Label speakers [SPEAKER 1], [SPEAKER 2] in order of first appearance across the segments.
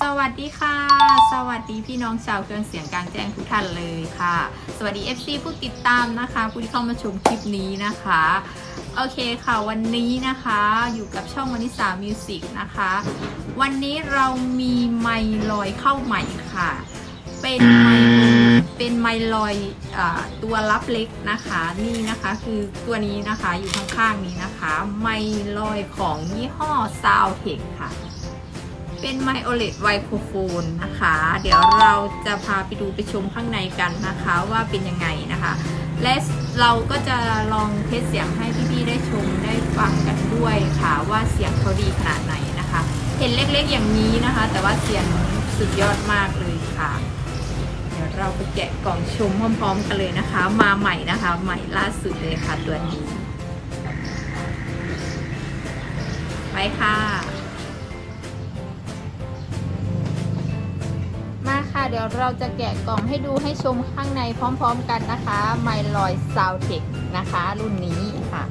[SPEAKER 1] สวัสดีค่ะ สวัสดีพี่น้องชาวเครื่องเสียงกลางแจ้งทุกท่านเลยค่ะ สวัสดี FC ผู้ติดตามนะคะ ผู้ที่เข้ามาชมคลิปนี้นะคะ โอเคค่ะวันนี้นะคะอยู่กับช่องวนิสามิวสิกนะคะ วันนี้เรามีไมค์ลอยเข้าใหม่ค่ะ เป็นไมค์เป็นไมค์ลอยอาตัวรับเล็กนะคะนี่นะคะคือตัวนี้นะคะอยู่ข้างๆนี้นะคะ ไมค์ลอยของยี่ห้อ Soundtech ค่ะ เป็นไมโอเลตไวโครโฟนนะคะ เดี๋ยวเราจะพาไปดูไปชมข้างในกันนะคะว่าเป็นยังไงนะคะ และเราก็จะลองเทสเสียงให้พี่ๆได้ชมได้ฟังกันด้วยค่ะว่าเสียงเขาดีขนาดไหนนะคะ เห็นเล็กๆอย่างนี้นะคะ แต่ว่าเสียงสุดยอดมากเลยค่ะ เดี๋ยวเราไปแกะกล่องชมพร้อมๆกันเลยนะคะ มาใหม่นะคะ ใหม่ล่าสุดเลยค่ะตัวนี้ไปค่ะ มาค่ะ เดี๋ยวเราจะแกะกล่องให้ดูให้ชมข้างในพร้อมๆกันนะคะไมลอยซาวเทคนะคะ รุ่นนี้ค่ะ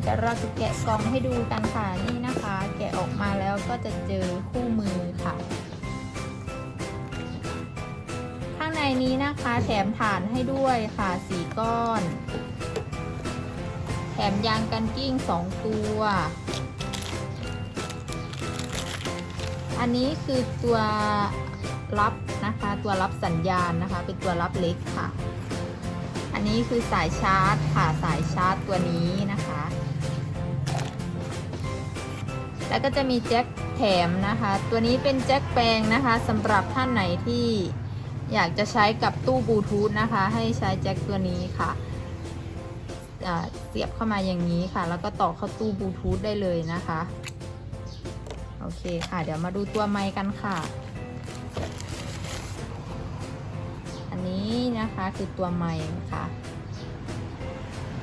[SPEAKER 1] เดี๋ยวเราจะแกะกล่องให้ดูกันค่ะนี่นะคะ แกะออกมาแล้วก็จะเจอคู่มือค่ะ ข้างในนี้นะคะแถมฐานให้ด้วยค่ะสีก้อน แถมยางกันกิ้งสองตัว อันนี้คือตัวรับนะคะตัวรับสัญญาณนะคะ เป็นตัวรับเล็กค่ะ อันนี้คือสายชาร์จค่ะสายชาร์จตัวนี้นะคะ แล้วก็จะมีแจ็คแถมนะคะ ตัวนี้เป็นแจ็คแปลงนะคะสำหรับท่านไหนที่อยากจะใช้กับตู้บลูทูธนะคะ ให้ใช้แจ็คตัวนี้ค่ะเสียบเข้ามาอย่างนี้ค่ะ แล้วก็ต่อเข้าตู้บลูทูธได้เลยนะคะ โอเคค่ะ เดี๋ยวมาดูตัวไมค์กันค่ะ อันนี้นะคะคือตัวไมค์ค่ะ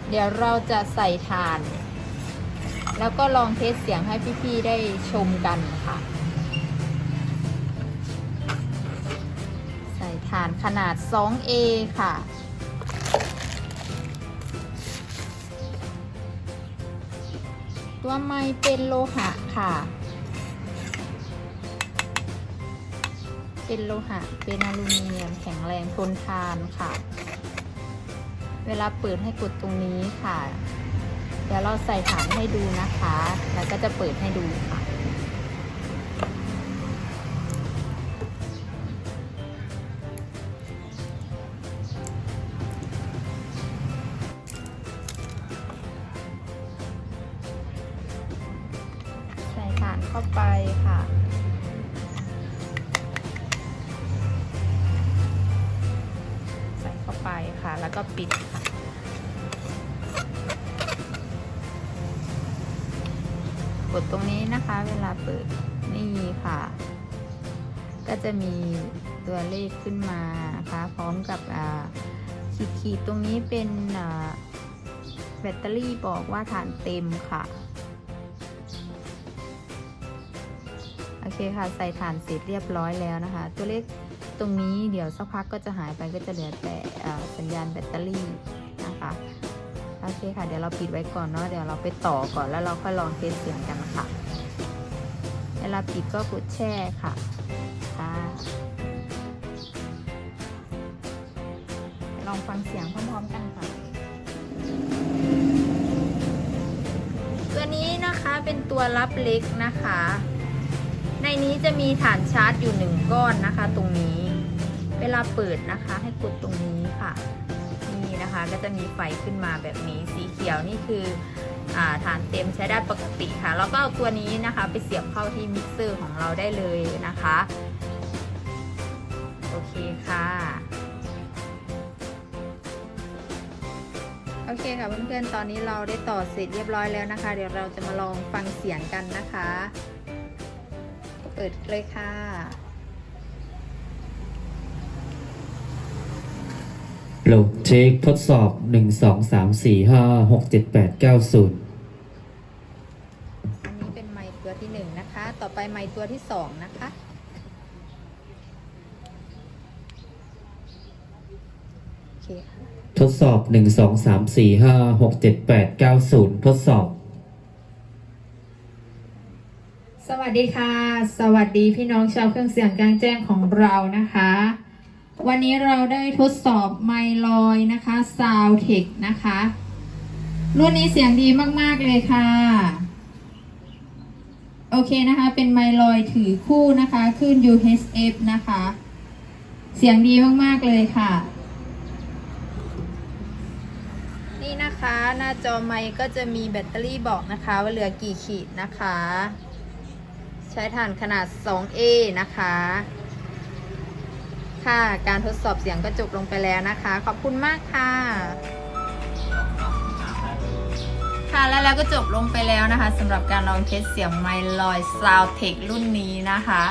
[SPEAKER 1] เดี๋ยวเราจะใส่ฐาน แล้วก็ลองเทสเสียงให้พี่ๆได้ชมกันค่ะ ใส่ฐานขนาด 2A ค่ะตัวไม้เป็นโลหะค่ะ เป็นโลหะ เป็นอลูมิเนียม แข็งแรงทนทานค่ะ เวลาเปิดให้กดตรงนี้ค่ะ เดี๋ยวเราใส่ฐานให้ดูนะคะ แล้วก็จะเปิดให้ดูค่ะใส่ฐานเข้าไปค่ะ แล้วก็ปิดค่ะกดตรงนี้นะคะ เวลาเปิดนี่ค่ะ ก็จะมีตัวเลขขึ้นมาค่ะพร้อมกับขีดขีดๆตรงนี้เป็นแบตเตอรี่บอกว่าฐานเต็มค่ะ โอเคค่ะใส่ฐานเสร็จเรียบร้อยแล้วนะคะ ตัวเลขตรงนี้เดี๋ยวสักพักก็จะหายไปก็จะเหลือแต่สัญญาณแบตเตอรี่นะคะโอเคค่ะ เดี๋ยวเราปิดไว้ก่อนเนาะเดี๋ยวเราไปต่อก่อนแล้วเราค่อยลองเทสเสียงกันค่ะ เวลาปิดก็กดแช่ค่ะค่ะลองฟังเสียงพร้อมๆกันค่ะ ตัวนี้นะคะเป็นตัวรับเล็กนะคะ ในนี้จะมีฐานชาร์จอยู่หนึ่งก้อนนะคะ ตรงนี้ เวลาเปิดนะคะให้กดตรงนี้ค่ะ นี่นะคะก็จะมีไฟขึ้นมาแบบนี้ สีเขียวนี่คืออฐานเต็มใช้ได้ปกติค่ะ แล้วก็เอาตัวนี้นะคะไปเสียบเข้าที่มิกเซอร์ของเราได้เลยนะคะ โอเคค่ะ โอเคค่ะเพื่อนๆ ตอนนี้เราได้ต่อเสร็จเรียบร้อยแล้วนะคะ เดี๋ยวเราจะมาลองฟังเสียงกันนะคะ ปิดเลยค่ะ
[SPEAKER 2] โหลดเช็คทดสอบ1 2 3 4 5 6 7 8 9 0
[SPEAKER 1] อันนี้เป็นไม้ตัวที่หนึ่งนะคะ ต่อไปไม้ตัวที่สองนะคะโอเคค่ะ
[SPEAKER 2] ทดสอบ1 2 3 4 5 6 7 8 9 0ทดสอบ
[SPEAKER 1] ส ววัสดีค่ะ สวัสดีพี่น้องชาวเครื่องเสียงกลางแจ้งของเรานะคะ วันนี้เราได้ทดสอบไมลอยนะคะ Soundtek นะคะ รุ่นนี้เสียงดีมาก ๆ เลยค่ะ โอเคนะคะ เป็นไมลอยถือคู่นะคะขึ้น UHF นะคะ เสียงดีมาก ๆ เลยค่ะ นี่นะคะ หน้าจอไมก็จะมีแบตเตอรี่บอกนะคะ ว่าเหลือกี่ขีดนะคะ ใช้ถ่านขนาด 2A นะคะ ค่ะ การทดสอบเสียงก็จบลงไปแล้วนะคะ ขอบคุณมากค่ะ ค่ะแล้วแล้วก็จบลงไปแล้วนะคะสำหรับการลองเทสเสียงไมลอย Soundtech รุ่นนี้นะคะ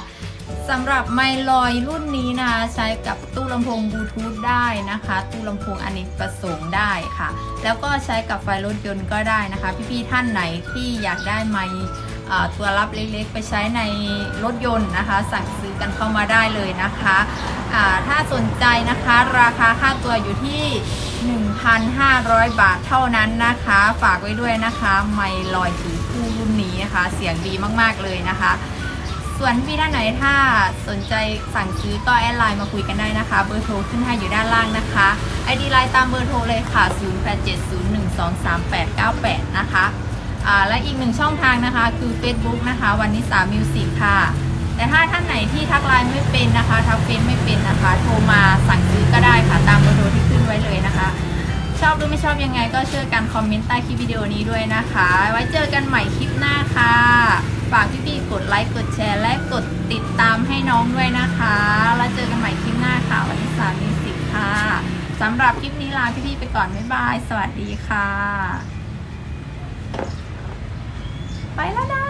[SPEAKER 1] สำหรับไมลอยรุ่นนี้นะคะใช้กับตู้ลำโพงบลูทูธได้นะคะ ตู้ลำโพงอเนกประสงค์ได้ค่ะ แล้วก็ใช้กับไฟรถยนต์ก็ได้นะคะ พี่ๆท่านไหนที่อยากได้ไมค์ ตัวรับเล็กๆ ไปใช้ในรถยนต์นะคะ สั่งซื้อกันเข้ามาได้เลยนะคะถ้าสนใจนะคะราคาค่าตัวอยู่ที่ 1,500 บาทเท่านั้นนะคะ ฝากไว้ด้วยนะคะไม่ลอยถือคู่รุ่นนี้นะคะ เสียงดีมากๆเลยนะคะ ส่วนพี่ท่านไหนถ้าสนใจสั่งซื้อก็แอดไลน์มาคุยกันได้นะคะ เบอร์โทรขึ้นให้อยู่ด้านล่างนะคะ ID ไลน์ตามเบอร์โทรเลยค่ะ 0870123898 นะคะอ่า และอีกหนึ่งช่องทางนะคะคือ Facebook นะคะ วันนิสามิวสิกค่ะ แต่ถ้าท่านไหนที่ทักไลน์ไม่เป็นนะคะ ทักเฟซไม่เป็นนะคะ โทรมาสั่งซื้อก็ได้ค่ะ ตามเบอร์โทรที่ขึ้นไว้เลยนะคะ ชอบหรือไม่ชอบยังไงก็ช่วยกันคอมเมนต์ใต้คลิปวิดีโอนี้ด้วยนะคะ ไว้เจอกันใหม่คลิปหน้าค่ะฝากพี่ๆกดไลค์กดแชร์และกดติดตามให้น้องด้วยนะคะ แล้วเจอกันใหม่คลิปหน้าค่ะ วันนี้สามมิวสิกค่ะสำหรับคลิปนี้ลาพี่ๆไปก่อนบ๊ายบาย สวัสดีค่ะ ไปแล้วนะ